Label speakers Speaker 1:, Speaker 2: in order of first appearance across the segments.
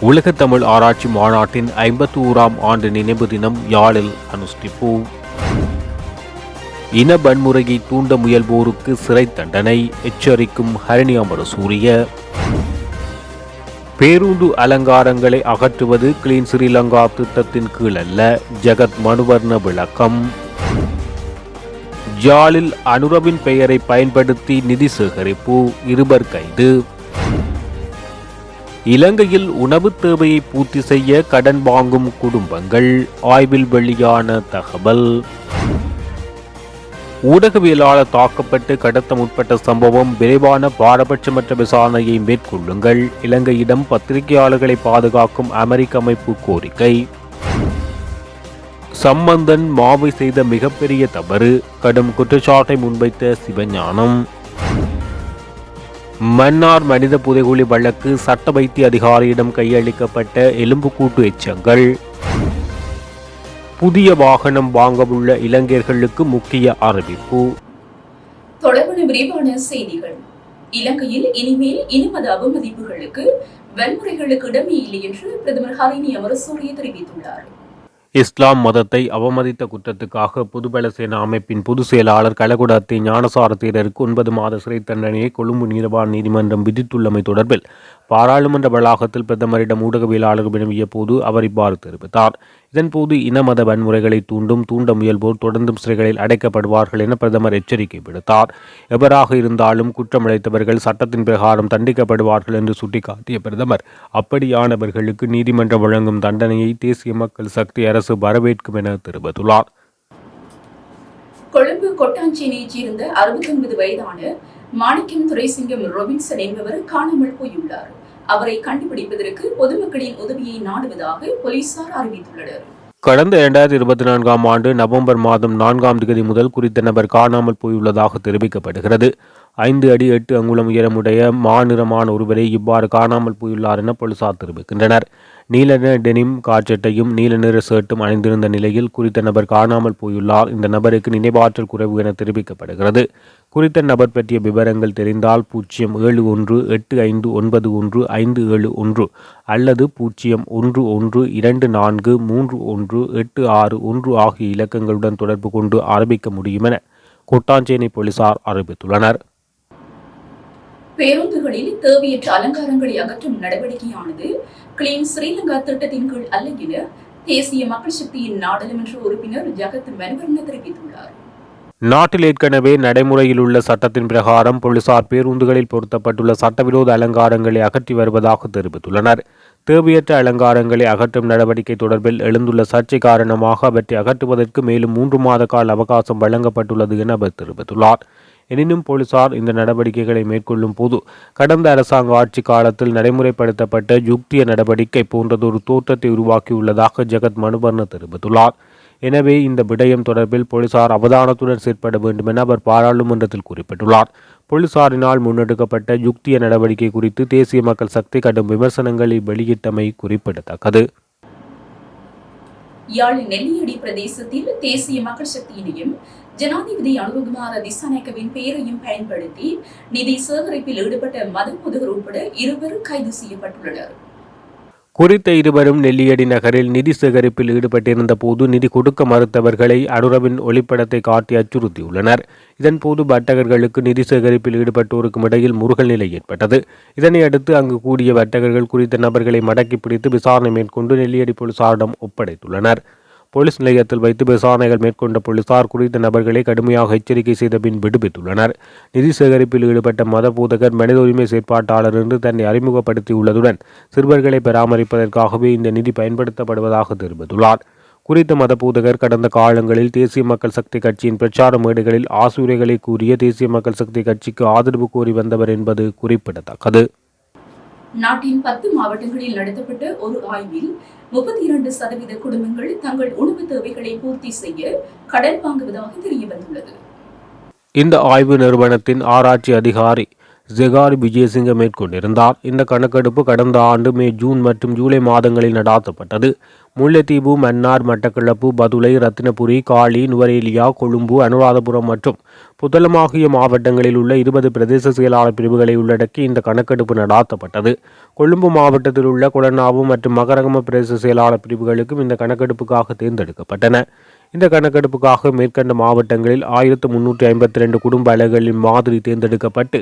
Speaker 1: உலக தமிழ் ஆராய்ச்சி மாநாட்டின் ஐம்பத்தி ஓராம் ஆண்டு நினைவு தினம் யாழில் அனுஷ்டிப்பு. இன வன்முறையை தூண்ட முயல்வோருக்கு சிறை தண்டனை எச்சரிக்கும் ஹரணி அமர சூரிய. பேருந்து அலங்காரங்களை அகற்றுவது கிளீன் ஸ்ரீலங்கா திட்டத்தின் கீழ் அல்ல ஜெகத் மனுவர்ண விளக்கம். ஜாலில் அனுரவின் பெயரை பயன்படுத்தி நிதி சேகரிப்பு இருவர் கைது. இலங்கையில் உணவு தேவையை பூர்த்தி செய்ய கடன் வாங்கும் குடும்பங்கள். ஆய்வில் வெளியான தகவல். ஊடகவியலாளர் தாக்கப்பட்டு கடத்த முற்பட்ட சம்பவம் விரைவான பாரபட்சமற்ற விசாரணையை மேற்கொள்ளுங்கள். இலங்கையிடம் பத்திரிகையாளர்களை பாதுகாக்கும் அமெரிக்க அமைப்பு கோரிக்கை. சம்பந்தன் மாவை செய்த மிகப்பெரிய தவறு. கடும் குற்றச்சாட்டை முன்வைத்த சிவஞானம். மன்னார் மனித புதைகுழி வழக்கு சட்ட வைத்திய அதிகாரியிடம் கையளிக்கப்பட்ட எலும்புக்கூட்டு எச்சங்கள். புதிய வாகனம் வாங்கவுள்ள இளைஞர்களுக்கு முக்கிய அறிவிப்பு.
Speaker 2: தொடர்பான விரிவான செய்திகள். இலங்கையில் இனிமேல் இனமத அவமதிப்புகளுக்கு வன்முறைகளுக்கு இடமே இல்லை என்று பிரதமர் ஹரிணி அமரசூரிய தெரிவித்துள்ளார்.
Speaker 1: இஸ்லாம் மதத்தை அவமதித்த குற்றத்துக்காக புதுபலசேனா அமைப்பின் பொதுச் செயலாளர் கலகுடாத்தி ஞானசார தேரருக்கு ஒன்பது மாத சிறை தண்டனையை கொழும்பு நீதவான் நீதிமன்றம் விதித்துள்ளமை தொடர்பில் பாராளுமன்ற வளாகத்தில் பிரதமரிடம் ஊடகவியலாளர் வினவிய போது அவர் இவ்வாறு தெரிவித்தார். இதன்போது இன மத வன்முறைகளை தூண்டும் தூண்ட முயல்வோர் தொடர்ந்தும் சிறைகளில் அடைக்கப்படுவார்கள் என பிரதமர் எச்சரிக்கை விடுத்தார். எவராக இருந்தாலும் குற்றமடைத்தவர்கள் சட்டத்தின் பிரகாரம் தண்டிக்கப்படுவார்கள் என்று சுட்டிக்காட்டிய பிரதமர் அப்படியானவர்களுக்கு நீதிமன்றம் வழங்கும் தண்டனையை தேசிய மக்கள் சக்தி அரசு வரவேற்கும் என தெரிவித்துள்ளார்.
Speaker 2: கொழும்பு கொட்டாஞ்சேனையைச் சேர்ந்த அறுபத்தி ஒன்பது வயதான மாணிக்கம் துரைசிங்கம் ரொபின்சன் என்பவர் காணாமல் போயுள்ளார். அவரை கண்டுபிடிப்பதற்கு பொதுமக்களின் உதவியை நாடுவதாக போலீசார் அறிவித்துள்ளனர்.
Speaker 1: கடந்த இரண்டாயிரத்தி இருபத்தி நான்காம் ஆண்டு நவம்பர் மாதம் நான்காம் தேதி முதல் குறித்த நபர் காணாமல் போயுள்ளதாக தெரிவிக்கப்படுகிறது. ஐந்து அடி எட்டு அங்குலம் உயரமுடைய மாநிறமான ஒருவரை இவ்வாறு காணாமல் போயுள்ளார் என போலீசார் தெரிவிக்கின்றனர். நீல நிற டெனிம் காட்சட்டையும் நீல நிற ஷர்ட்டும் அணிந்திருந்த நிலையில் குறித்த நபர் காணாமல் போயுள்ளார். இந்த நபருக்கு நினைவாற்றல் குறைவு என தெரிவிக்கப்படுகிறது. குறித்த நபர் பற்றிய விவரங்கள் தெரிந்தால் பூஜ்ஜியம் ஏழு ஒன்று எட்டு ஐந்து ஒன்பது ஒன்று ஐந்து ஏழு ஒன்று அல்லது பூஜ்ஜியம் ஒன்று ஒன்று இரண்டு நான்கு மூன்று ஒன்று எட்டு ஆறு ஒன்று ஆகிய இலக்கங்களுடன் தொடர்பு கொண்டு ஆரம்பிக்க முடியும் என கொட்டாஞ்சேனை போலீசார் அறிவித்துள்ளனர்.
Speaker 2: பேருந்துகளில் தேவையற்ற அலங்காரங்களை அகற்றும் நடவடிக்கையானது கிளீன் ஸ்ரீலங்கா திட்டத்தின் கீழ் அல்ல என தேசிய மக்கள் சக்தியின் நாடாளுமன்ற உறுப்பினர் ஜகத் மனுவர்ண தெரிவித்துள்ளார்.
Speaker 1: நாட்டில் ஏற்கனவே நடைமுறையில் உள்ள சட்டத்தின் பிரகாரம் போலீசார் பேருந்துகளில் பொருத்தப்பட்டுள்ள சட்டவிரோத அலங்காரங்களை அகற்றி வருவதாக தெரிவித்துள்ளனர். தேவையற்ற அலங்காரங்களை அகற்றும் நடவடிக்கை தொடர்பில் எழுந்துள்ள சர்ச்சை காரணமாக அவற்றை அகற்றுவதற்கு மேலும் மூன்று மாத கால அவகாசம் வழங்கப்பட்டுள்ளது என அவர் தெரிவித்துள்ளார். எனினும் போலீசார் இந்த நடவடிக்கைகளை மேற்கொள்ளும் போது கடந்த அரசாங்க ஆட்சி காலத்தில் நடைமுறைப்படுத்தப்பட்ட யுக்திய நடவடிக்கை போன்றதொரு தோற்றத்தை உருவாக்கியுள்ளதாக ஜெகத் மனுபர்ண தெரிவித்துள்ளார். எனவே இந்த விடயம் தொடர்பில் போலீசார் அவதானத்துடன் செயற்பட வேண்டும் என அவர் பாராளுமன்றத்தில் குறிப்பிட்டுள்ளார். போலீசாரினால் முன்னெடுக்கப்பட்ட யுக்திய நடவடிக்கை குறித்து தேசிய மக்கள் சக்தி கடும் விமர்சனங்களை வெளியிட்டமை குறிப்பிடத்தக்கது.
Speaker 2: யாழ் நெல்லியடி பிரதேசத்தில் தேசிய மக்கள் சக்தியினையும் ஜனாதிபதி அனுகுமார திசாநாயக்கவின் பெயரையும் பயன்படுத்தி நிதி சேகரிப்பில் ஈடுபட்ட மத முதுகர் உட்பட இருவரும் கைது செய்யப்பட்டுள்ளனர்.
Speaker 1: குறித்த இருவரும் நெல்லியடி நகரில் நிதி சேகரிப்பில் ஈடுபட்டிருந்த போது நிதி கொடுக்க மறுத்தவர்களை அனுரவின் ஒளிப்படத்தை காட்டி அச்சுறுத்தியுள்ளனர். இதன்போது வர்த்தகர்களுக்கு நிதி சேகரிப்பில் ஈடுபட்டோருக்கும் இடையில் முருகல் நிலை ஏற்பட்டது. இதனை அடுத்து அங்கு கூடிய வர்த்தகர்கள் குறித்த நபர்களை மடக்கி பிடித்து விசாரணை மேற்கொண்டு நெல்லியடி போலீசாரிடம் ஒப்படைத்துள்ளனர். போலீஸ் நிலையத்தில் வைத்து விசாரணைகள் மேற்கொண்ட போலீசார் குறித்த நபர்களை கடுமையாக எச்சரிக்கை செய்த பின் விடுவித்துள்ளனர். நிதி சேகரிப்பில் ஈடுபட்ட மத பூதகர் மனித உரிமை செயற்பாட்டாளர் என்று தன்னை அறிமுகப்படுத்தியுள்ளதுடன் சிறுவர்களை பராமரிப்பதற்காகவே இந்த நிதி பயன்படுத்தப்படுவதாக தெரிவித்துள்ளார். குறித்த மத பூதகர் கடந்த காலங்களில் தேசிய மக்கள் சக்தி கட்சியின் பிரச்சார மேடைகளில் ஆசூரைகளை கூறிய தேசிய மக்கள் சக்தி கட்சிக்கு ஆதரவு கோரி வந்தவர் என்பது குறிப்பிடத்தக்கது.
Speaker 2: நாட்டின் பத்து மாவட்டங்களில் நடத்தப்பட்ட ஒரு ஆய்வில் முப்பத்தி இரண்டு சதவீத குடும்பங்கள் தங்கள் உணவு தேவைகளை பூர்த்தி செய்ய கடன் வாங்குவதாக தெரிய வந்துள்ளது
Speaker 1: இந்த ஆய்வு நிறுவனத்தின் ஆராய்ச்சி அதிகாரி ஜெகாரி விஜயசிங்க மேற்கொண்டிருந்தார். இந்த கணக்கெடுப்பு கடந்த ஆண்டு மே ஜூன் மற்றும் ஜூலை மாதங்களில் நடாத்தப்பட்டது. முல்லைத்தீவு மன்னார் மட்டக்களப்பு பதுளை ரத்தினபுரி காளி நுவரேலியா கொழும்பு அனுராதபுரம் மற்றும் புத்தளம் ஆகிய மாவட்டங்களில் உள்ள இருபது பிரதேச செயலாளர் பிரிவுகளை உள்ளடக்கி இந்த கணக்கெடுப்பு நடாத்தப்பட்டது. கொழும்பு மாவட்டத்தில் உள்ள குளநாவு மற்றும் மகரகம பிரதேச செயலாளர் பிரிவுகளுக்கும் இந்த கணக்கெடுப்புக்காக தேர்ந்தெடுக்கப்பட்டன. இந்த கணக்கெடுப்புக்காக மேற்கண்ட மாவட்டங்களில் ஆயிரத்து முன்னூற்றி ஐம்பத்தி ரெண்டு குடும்ப அலைகளின் மாதிரி தேர்ந்தெடுக்கப்பட்டு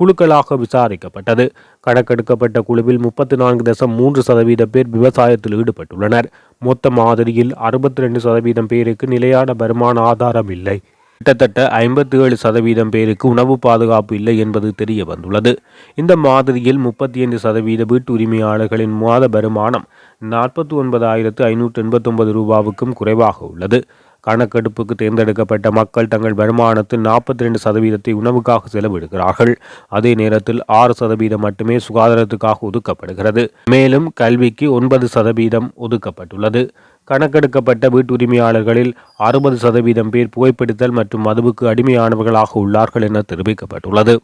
Speaker 1: குழுக்களாக விசாரிக்கப்பட்டது. கணக்கெடுக்கப்பட்ட குழுவில் முப்பத்தி நான்கு தசம் மூன்று சதவீத பேர் விவசாயத்தில் ஈடுபட்டுள்ளனர். மொத்த மாதிரியில் அறுபத்தி ரெண்டு சதவீதம் பேருக்கு நிலையான வருமான ஆதாரம் இல்லை. கிட்டத்தட்ட ஐம்பத்தி ஏழு சதவீதம் பேருக்கு உணவு பாதுகாப்பு இல்லை என்பது தெரிய வந்துள்ளது இந்த மாதிரியில் முப்பத்தி ஐந்து சதவீத வீட்டு உரிமையாளர்களின் மாத வருமானம் நாற்பத்தி ஒன்பதாயிரத்து ஐநூற்று எண்பத்தொன்பது ரூபாவுக்கும் குறைவாக உள்ளது. கணக்கெடுப்புக்கு தேர்ந்தெடுக்கப்பட்ட மக்கள் தங்கள் வருமானத்தில் நாற்பத்தி ரெண்டு சதவீதத்தை உணவுக்காக செலவிடுகிறார்கள். அதே நேரத்தில் ஆறு சதவீதம் மட்டுமே சுகாதாரத்துக்காக ஒதுக்கப்படுகிறது. மேலும் கல்விக்கு ஒன்பது சதவீதம் ஒதுக்கப்பட்டுள்ளது. கணக்கெடுக்கப்பட்ட வீட்டுரிமையாளர்களில் அறுபது சதவீதம் பேர் புகைப்பிடித்தல் மற்றும் மதுவுக்கு அடிமையானவர்களாக உள்ளார்கள் என தெரிவிக்கப்பட்டுள்ளது.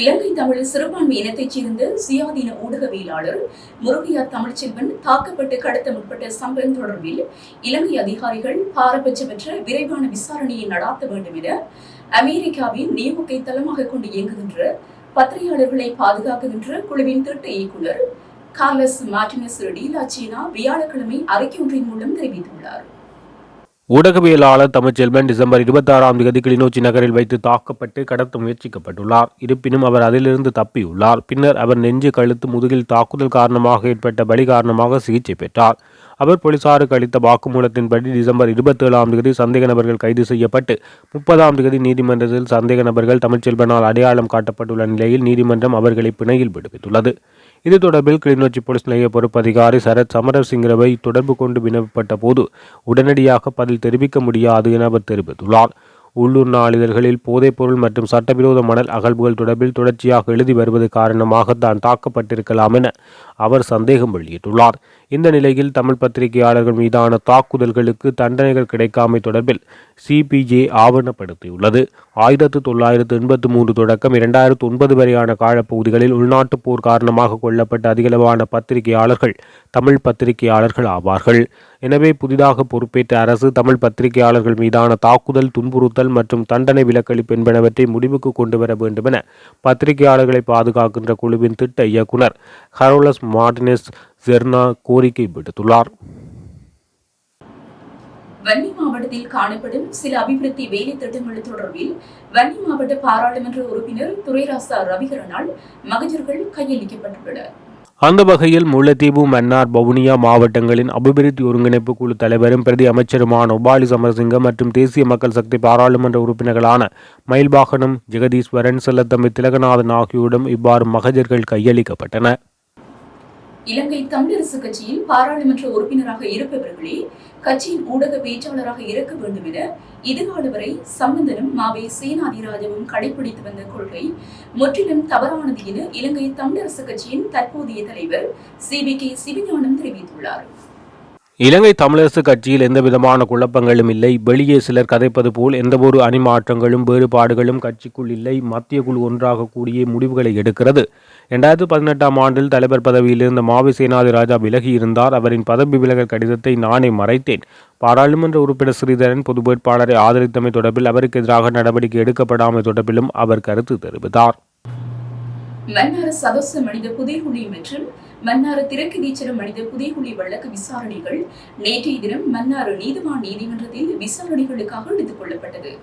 Speaker 2: இலங்கை தமிழ் சிறுபான்மை இனத்தைச் சேர்ந்த சுயாதீன ஊடகவியலாளர் முருகையா தமிழ்ச்செல்வன் தாக்கப்பட்டு கடத்த முற்பட்ட சம்பவம் தொடர்பில் இலங்கை அதிகாரிகள் பாரபட்சமற்ற விரைவான விசாரணையை நடாத்த வேண்டும் என அமெரிக்காவின் நியூயோர்க்கை தளமாக கொண்டு இயங்குகின்ற பத்திரிகையாளர்களை பாதுகாக்குகின்ற குழுவின் திட்ட இயக்குனர் கார்லஸ் மார்டினஸ் டீலாச்சீனா வியாழக்கிழமை அறிக்கை ஒன்றின் மூலம் தெரிவித்துள்ளார்.
Speaker 1: ஊடகவியலாளர் தமிழ்ச்செல்வன் டிசம்பர் இருபத்தாறாம் தேதி கிளிநொச்சி நகரில் வைத்து தாக்கப்பட்டு கடத்த முயற்சிக்கப்பட்டுள்ளார். இருப்பினும் அவர் அதிலிருந்து தப்பியுள்ளார். பின்னர் அவர் நெஞ்சு கழுத்து முதுகில் தாக்குதல் காரணமாக ஏற்பட்ட பலி காரணமாக சிகிச்சை பெற்றார். அவர் போலீசாருக்கு அளித்த வாக்குமூலத்தின்படி டிசம்பர் இருபத்தேழாம் தேதி சந்தேக நபர்கள் கைது செய்யப்பட்டு முப்பதாம் தேதி நீதிமன்றத்தில் சந்தேக நபர்கள் தமிழ்ச்செல்வனால் அடையாளம் காட்டப்பட்டுள்ள நிலையில் நீதிமன்றம் அவர்களை பிணையில் விடுவித்துள்ளது. இது தொடர்பில் கிளிநொச்சி போலீஸ் நிலைய பொறுப்பு அதிகாரி சரத் சமரசிங்கரவை தொடர்பு கொண்டு வினவப்பட்ட போது உடனடியாக பதில் தெரிவிக்க முடியாது என அவர் தெரிவித்துள்ளார். உள்ளூர் நாளிதழ்களில் போதைப்பொருள் மற்றும் சட்டவிரோத மணல் அகழ்வுகள் தொடர்பில் தொடர்ச்சியாக எழுதி வருவது காரணமாக தான் தாக்கப்பட்டிருக்கலாம் என அவர் சந்தேகம் வெளியிட்டுள்ளார். இந்த நிலையில் தமிழ் பத்திரிகையாளர்கள் மீதான தாக்குதல்களுக்கு தண்டனைகள் கிடைக்காமை தொடர்பில் சிபிஜே ஆவணப்படுத்தியுள்ளது. ஆயிரத்து தொள்ளாயிரத்து எண்பத்தி மூன்று தொடக்கம் இரண்டாயிரத்து ஒன்பது வரையான காலப்பகுதிகளில் உள்நாட்டுப் போர் காரணமாக கொல்லப்பட்ட அதிகளவான பத்திரிகையாளர்கள் தமிழ் பத்திரிகையாளர்கள் ஆவார்கள். எனவே புதிதாக பொறுப்பேற்ற அரசு தமிழ் பத்திரிகையாளர்கள் மீதான தாக்குதல் துன்புறுத்தல் மற்றும் தண்டனை விலக்களிப்பு என்பனவற்றை முடிவுக்கு கொண்டு வர வேண்டுமென பத்திரிகையாளர்களை பாதுகாக்கின்ற குழுவின் திட்ட இயக்குனர் ஹரோலஸ் மார்டினஸ் ஜெர்னா கோரிக்கை விடுத்துள்ளார்.
Speaker 2: வன்னி மாவட்டத்தில் காணப்படும் சில அபிவிருத்தி வேலை திட்டங்கள் தொடர்பில் வன்னி மாவட்ட பாராளுமன்ற உறுப்பினர் துரைராசா ரவிகரனால் மகஜர்கள் கையளிக்கப்பட்டுள்ளன
Speaker 1: அந்த வகையில் முல்லைத்தீவு மன்னார் வவுனியா மாவட்டங்களின் அபிவிருத்தி ஒருங்கிணைப்பு குழு தலைவரும் பிரதி அமைச்சருமான உபாலி சமரசிங்க மற்றும் தேசிய மக்கள் சக்தி பாராளுமன்ற உறுப்பினர்களான மயில்வாகனம் ஜெகதீஸ்வரன் செல்லத்தம்பி திலகநாதன் ஆகியோரிடம் இவ்வாறு மகஜர்கள் கையளிக்கப்பட்டன
Speaker 2: இலங்கை தமிழரசு கட்சியில் பாராளுமன்ற உறுப்பினராக இருப்பவர்களே கட்சியின் ஊடக பேச்சாளராக இருக்க வேண்டும் என இதுகால வரை சம்பந்தனும் மாவை சேனாதிராஜவும் கடைபிடித்து வந்த கொள்கை முற்றிலும் தவறானது என இலங்கை தமிழரசு கட்சியின் தற்போதைய தலைவர் சி வி கே சிவஞானம் தெரிவித்துள்ளார்.
Speaker 1: இலங்கை தமிழரசு கட்சியில் எந்தவிதமான குழப்பங்களும் இல்லை. வெளியே சிலர் கதைப்பது போல் எந்தவொரு அணிமாற்றங்களும் வேறுபாடுகளும் கட்சிக்குள் இல்லை. மத்திய குழு ஒன்றாக கூடிய முடிவுகளை எடுக்கிறது. இரண்டாயிரத்து பதினெட்டாம் ஆண்டில் தலைவர் பதவியிலிருந்து இருந்த மாவி சேனாதி ராஜா விலகியிருந்தார். அவரின் பதவி விலகல் கடிதத்தை நானே மறைத்தேன். பாராளுமன்ற உறுப்பினர் ஸ்ரீதரன் பொது வேட்பாளரை ஆதரித்தமை தொடர்பில் அவருக்கு எதிராக நடவடிக்கை எடுக்கப்படாமை தொடர்பிலும் அவர் கருத்து தெரிவித்தார்.
Speaker 2: மன்னார சதோச மனித புதைகுழி மற்றும் மன்னார திறக்கு திறக்கதீச்சரம் மனித புதைகுழி வழக்கு விசாரணைகள் நேற்றைய தினம் மன்னார் நீதிவான் நீதிமன்றத்தில் விசாரணைகளுக்காக எடுத்துக் கொள்ளப்பட்டது.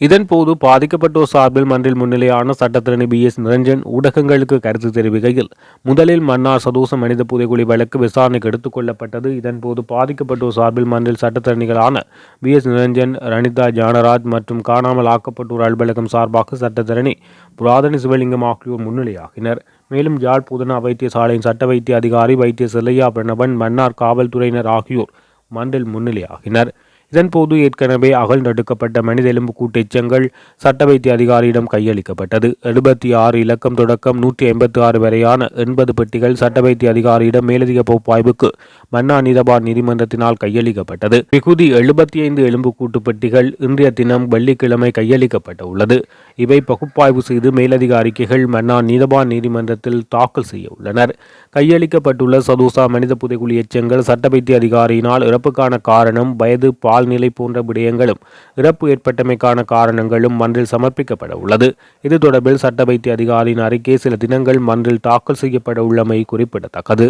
Speaker 1: இதன்போது பாதிக்கப்பட்டோர் சார்பில் மன்றில் முன்னிலையான சட்டத்திரணி பி எஸ் நிரஞ்சன் ஊடகங்களுக்கு கருத்து தெரிவிக்கையில் முதலில் மன்னார் சதோச மனித புதைகுழி வழக்கு விசாரணைக்கு எடுத்துக் கொள்ளப்பட்டது. இதன்போது பாதிக்கப்பட்டோர் சார்பில் மன்றில் சட்டத்திறனிகளான பி எஸ் நிரஞ்சன் ரணிதா ஜானராஜ் மற்றும் காணாமல் ஆக்கப்பட்டோர் அலுவலகம் சார்பாக சட்டத்திறனி புராதனி சிவலிங்கம் ஆகியோர் முன்னிலையாகினர். மேலும் யாழ் புதனா வைத்தியசாலையின் சட்ட வைத்திய அதிகாரி வைத்திய செல்லையா பிரணவன் மன்னார் காவல்துறையினர் ஆகியோர் மன்றில் முன்னிலையாகினர். இதன்போது ஏற்கனவே அகல் நடுக்கப்பட்ட மனித எலும்பு கூட்டெச்சங்கள் சட்ட வைத்திய அதிகாரியிடம் கையளிக்கப்பட்டது. எழுபத்தி ஆறு இலக்கம் தொடக்கம் நூற்றி ஐம்பத்தி ஆறு வரையான எண்பது பெட்டிகள் சட்ட வைத்திய அதிகாரியிடம் மேலதிக பகுப்பாய்வுக்கு மன்னா நீதபார் நீதிமன்றத்தினால் கையளிக்கப்பட்டது. மிகுதி எழுபத்தி ஐந்து எலும்பு கூட்டு பெட்டிகள் இன்றைய தினம் வெள்ளிக்கிழமை கையளிக்கப்பட உள்ளது இவை பகுப்பாய்வு செய்து மேலதிக அறிக்கைகள் மன்னா நீதவான் நீதிமன்றத்தில் தாக்கல் செய்ய உள்ளனர். கையளிக்கப்பட்டுள்ள சதூசா மனித புதைகுழி எச்சங்கள் சட்ட வைத்திய அதிகாரியினால் இறப்புக்கான காரணம் வயது பால்நிலை போன்ற விடயங்களும் இறப்பு ஏற்பட்டமைக்கான காரணங்களும் மன்றில் சமர்ப்பிக்கப்பட உள்ளது. இது தொடர்பில் சட்ட வைத்திய அதிகாரியின் அறிக்கை சில தினங்கள் மன்றில் தாக்கல் செய்யப்பட உள்ளமை குறிப்பிடத்தக்கது.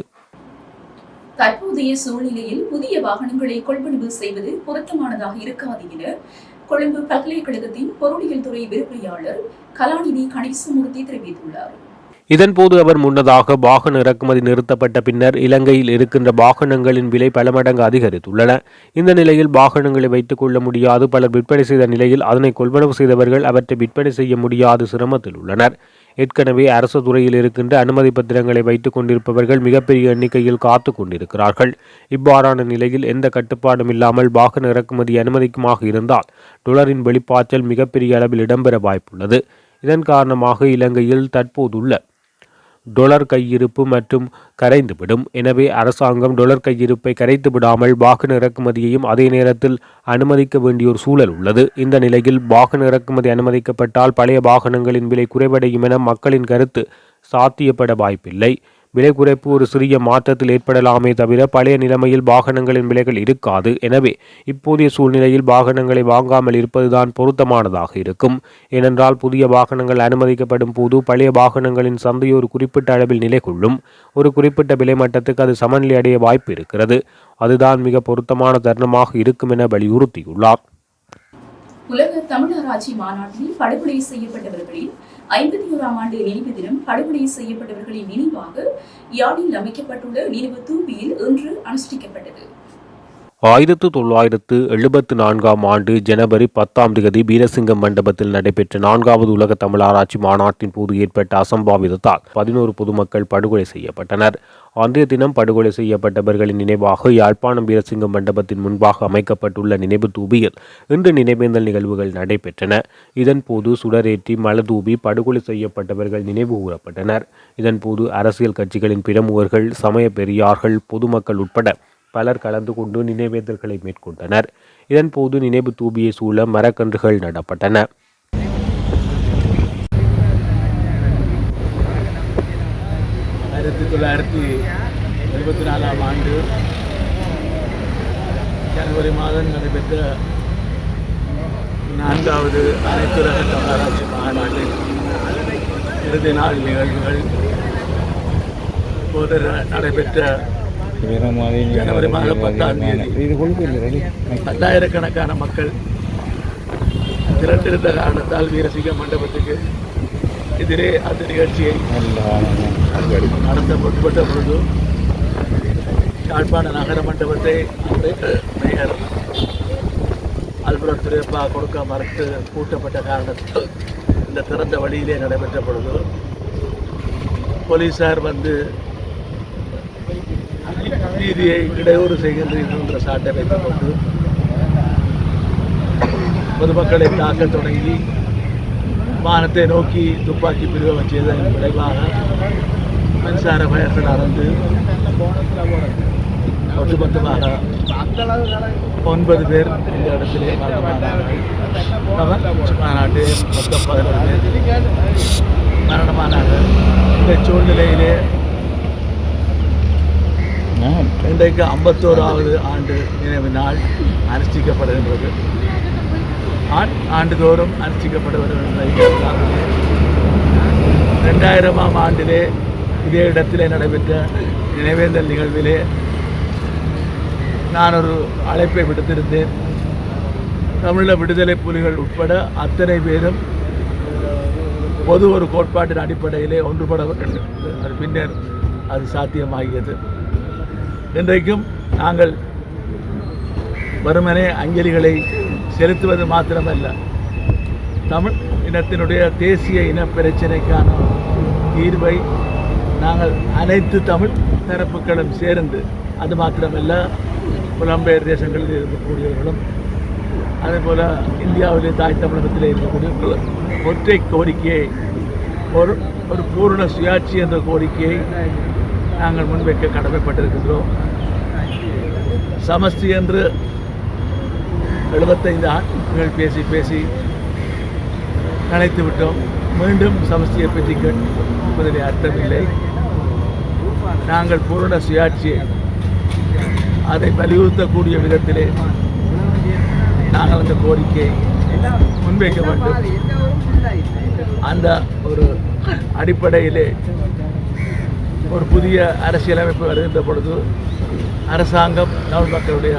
Speaker 2: தற்போதைய சூழ்நிலையில் புதிய வாகனங்களை கொள்வனவு செய்வது பொருத்தமானதாக இருக்காது என கொழும்பு பல்கலைக்கழகத்தின் பொருளியல் துறை விரிவுரையாளர் கலாநிதி கணேசமூர்த்தி தெரிவித்துள்ளார்.
Speaker 1: இதன்போது அவர் முன்னதாக வாகன இறக்குமதி நிறுத்தப்பட்ட பின்னர் இலங்கையில் இருக்கின்ற வாகனங்களின் விலை பல மடங்கு அதிகரித்துள்ளன. இந்த நிலையில் வாகனங்களை வைத்துக் கொள்ள முடியாது. பலர் விற்பனை செய்த நிலையில் அதனை கொள்வனவு செய்தவர்கள் அவற்றை விற்பனை செய்ய முடியாது சிரமத்தில் உள்ளனர். ஏற்கனவே அரசு துறையில் இருக்கின்ற அனுமதி பத்திரங்களை வைத்துக் கொண்டிருப்பவர்கள் மிகப்பெரிய எண்ணிக்கையில் காத்து கொண்டிருக்கிறார்கள். இவ்வாறான நிலையில் எந்த கட்டுப்பாடும் இல்லாமல் வாகன இறக்குமதி அனுமதிக்குமாக இருந்தால் டொலரின் வெளிப்பாய்ச்சல் மிகப்பெரிய அளவில் இடம்பெற வாய்ப்புள்ளது. இதன் காரணமாக இலங்கையில் தற்போதுள்ள டொலர் கையிருப்பு மற்றும் கரைந்துவிடும். எனவே அரசாங்கம் டொலர் கையிருப்பை கரைத்து விடாமல் வாகன இறக்குமதியையும் அதே நேரத்தில் அனுமதிக்க வேண்டிய ஒரு சூழல் உள்ளது. இந்த நிலையில் வாகன இறக்குமதி அனுமதிக்கப்பட்டால் பழைய வாகனங்களின் விலை குறைவடையும் என மக்களின் கருத்து சாத்தியப்பட வாய்ப்பில்லை. விலை குறைப்பு ஒரு சிறிய மாற்றத்தில் ஏற்படலாமே தவிர பழைய நிலைமையில் வாகனங்களின் விலைகள் இருக்காது. எனவே இப்போதைய சூழ்நிலையில் வாகனங்களை வாங்காமல் இருப்பதுதான் பொருத்தமானதாக இருக்கும். ஏனென்றால் புதிய வாகனங்கள் அனுமதிக்கப்படும் போது பழைய வாகனங்களின் சந்தை ஒரு குறிப்பிட்ட அளவில் நிலை கொள்ளும் ஒரு குறிப்பிட்ட விலை மட்டத்துக்கு அது சமநிலை அடைய வாய்ப்பு இருக்கிறது. அதுதான் மிக பொருத்தமான தருணமாக இருக்கும் என வலியுறுத்தியுள்ளார்.
Speaker 2: உலக தமிழராட்சி மாநாட்டில் படுகொலை செய்யப்பட்டவர்களின் ஐம்பத்தி ஓராம் ஆண்டு நினைவு தினம் படுகொலை செய்யப்பட்டவர்களின் நினைவாக யாழில் அமைக்கப்பட்டுள்ள நினைவு தூபியில் இன்று அனுஷ்டிக்கப்பட்டது.
Speaker 1: ஆயிரத்து தொள்ளாயிரத்து எழுபத்து நான்காம் ஆண்டு ஜனவரி பத்தாம் தேதி வீரசிங்கம் மண்டபத்தில் நடைபெற்ற நான்காவது உலக தமிழ் ஆராய்ச்சி மாநாட்டின் போது ஏற்பட்ட அசம்பாவிதத்தால் பதினோரு பொதுமக்கள் படுகொலை செய்யப்பட்டனர். அன்றைய தினம் படுகொலை செய்யப்பட்டவர்களின் நினைவாக யாழ்ப்பாணம் வீரசிங்கம் மண்டபத்தின் முன்பாக அமைக்கப்பட்டுள்ள நினைவு தூபியில் இன்று நினைவேந்தல் நிகழ்வுகள் நடைபெற்றன. இதன்போது சுடரேற்றி மலதூபி படுகொலை செய்யப்பட்டவர்கள் நினைவு கூறப்பட்டனர். இதன்போது அரசியல் கட்சிகளின் பிரமுகர்கள் சமய பெரியார்கள் பொதுமக்கள் உட்பட பலர் கலந்து கொண்டு நினைவேந்தல்களை மேற்கொண்டனர். இதன்போது நினைவு தூபியை சூழ மரக்கன்றுகள் நடப்பட்டன.
Speaker 3: ஆயிரத்தி தொள்ளாயிரத்தி எழுபத்தி நாலாம் ஆண்டு ஜனவரி மாதம் நடைபெற்ற நான்காவது அனைத்துலக தமிழராட்சி மாநாட்டின் இறுதி நாள் நிகழ்வுகள். போது நடைபெற்ற ஜனவரி மாதம் பத்தாம் தேதி பல்லாயிரக்கணக்கான மக்கள் திரண்டிருந்த காரணத்தால் வீரசிங்க மண்டபத்துக்கு எதிரே அந்த நிகழ்ச்சியை நடத்த முற்பட்ட பொழுது யாழ்ப்பாண நகர மண்டபத்தை மேயர் அல்புரத் துரைப்பா கொடுக்க மறுத்து பூட்டப்பட்ட காரணத்தால் இந்த திறந்த வழியிலே நடைபெற்ற பொழுது போலீசார் வந்து நீதியை இடையூறு செய்கின்றீர்கள் என்ற சாட்டை வைத்துக் கொண்டு பொதுமக்களை தாக்க தொடங்கி வானத்தை நோக்கி துப்பாக்கி பிரயோகம் செய்ததன் விளைவாக மின்சார பயர்கள் அறந்து ஒட்டுமொத்தமாக ஒன்பது பேர் இந்த இடத்திலே மாநாட்டில் மாநாட்டு மொத்தம் பதினொரு பேர் மரணமானார்கள் இந்த சூழ்நிலையிலே இன்றைக்கு ஐம்பத்தோராவது ஆண்டு நினைவு நாள் அனுஷ்டிக்கப்படுகின்றது ஆண்டுதோறும் அனுஷ்டிக்கப்படுவது ரெண்டாயிரமாம் ஆண்டிலே இதே இடத்திலே நடைபெற்ற நினைவேந்தல் நிகழ்விலே நான் ஒரு அழைப்பை விடுத்திருந்தேன். தமிழ விடுதலை புலிகள் உட்பட அத்தனை பேரும் பொது ஒரு கோட்பாட்டின் அடிப்படையிலே ஒன்றுபட வேண்டும். அது பின்னர் அது சாத்தியமாகியது. இன்றைக்கும் நாங்கள் வருமனே அஞ்சலிகளை செலுத்துவது மாத்திரமல்ல. தமிழ் இனத்தினுடைய தேசிய இன பிரச்சனைக்கான தீர்வை நாங்கள் அனைத்து தமிழ் தரப்புகளும் சேர்ந்து அது மாத்திரமல்ல புலம்பெயர் தேசங்களில் இருக்கக்கூடியவர்களும் அதேபோல் இந்தியாவிலே தாய் தமிழகத்தில் இருக்கக்கூடியவர்களும் ஒற்றை கோரிக்கையை ஒரு ஒரு பூரண சுயாட்சி என்ற கோரிக்கையை நாங்கள் முன்வைக்க கடமைப்பட்டிருக்கின்றோம். சமஸ்தி என்று எழுபத்தைந்து ஆண்டுகள் பேசி பேசி நினைத்து விட்டோம். மீண்டும் சமஸ்தியை பற்றி கேட்பதிலே அர்த்தமில்லை. நாங்கள் பூரண சுயாட்சியை அதை வலியுறுத்தக்கூடிய விதத்திலே நாங்கள் அந்த கோரிக்கையை முன்வைக்க வேண்டும். அந்த ஒரு அடிப்படையிலே ஒரு புதிய அரசியலமைப்பு வருகின்ற பொழுது அரசாங்கம் தமிழ் மக்களுடைய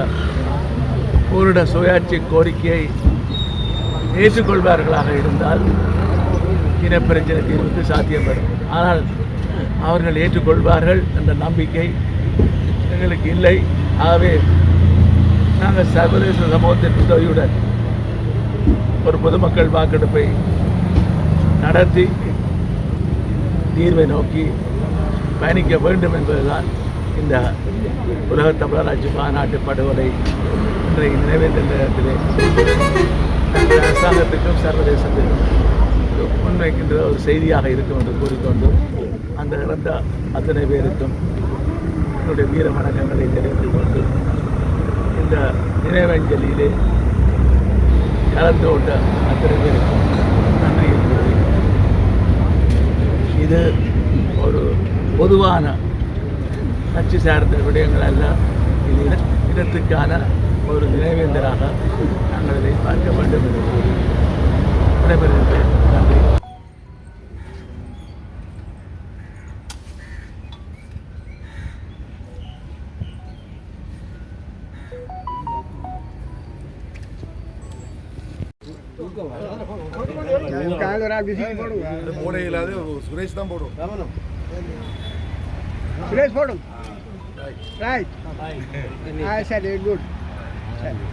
Speaker 3: பூரண சுயாட்சி கோரிக்கையை ஏற்றுக்கொள்வார்களாக இருந்தால் இனப்பிரச்சனை தீர்வுக்கு சாத்தியப்படும். ஆனால் அவர்கள் ஏற்றுக்கொள்வார்கள் என்ற நம்பிக்கை எங்களுக்கு இல்லை. ஆகவே நாங்கள் சர்வதேச சமூகத்தின் உதவியுடன் ஒரு பொதுமக்கள் வாக்கெடுப்பை நடத்தி தீர்வை நோக்கி பயணிக்க வேண்டும் என்பதுதான் இந்த உலக தமிழராட்சி மாநாட்டு படுகொலை இன்றைய நினைவேந்த நேரத்திலே அரசாங்கத்துக்கும் சர்வதேசத்துக்கும் முன்வைக்கின்ற ஒரு செய்தியாக இருக்கும் என்று கூறிக்கொண்டு அந்த இறந்த அத்தனை பேருக்கும் என்னுடைய வீர வணக்கங்களை தெரிவித்துக் கொண்டு இந்த நினைவஞ்சலியிலே கலந்து கொண்ட அத்தனை பேருக்கும் நன்றி. கூறி இது ஒரு பொதுவான கட்சி சார்ந்த விடயங்கள் இது இன- இனத்துக்கான ஒரு நினைவேந்தராக நாங்கள் இதை பார்க்க வேண்டும் என்று கூறி விடைபெறுகின்றேன் நன்றி.
Speaker 4: போட இல்லாத சுரேஷ் தான் போடும்.
Speaker 5: சுரேஷ் போடும். ரைட் ஆ சரி குட் சரி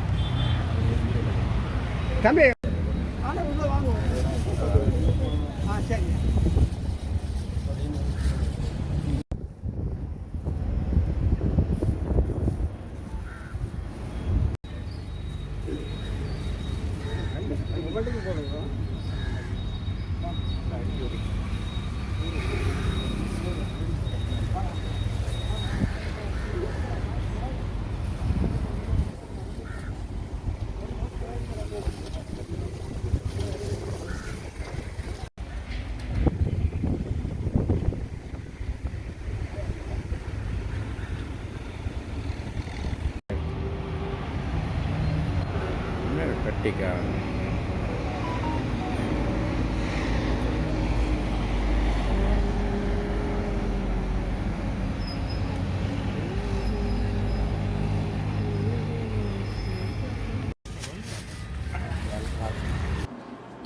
Speaker 5: தம்பி ஆ சரி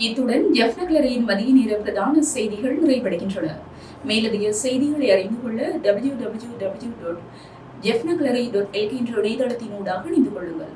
Speaker 2: இத்துடன் ஜெஃப்னக்லரியின் மதிய நேர பிரதான செய்திகள் நிறைவடைகின்றன. மேலதிக செய்திகளை அறிந்து கொள்ள W W W dot Jaffnagallery dot LK என்ற இணையதளத்தினூடாக இணைந்து கொள்ளுங்கள்.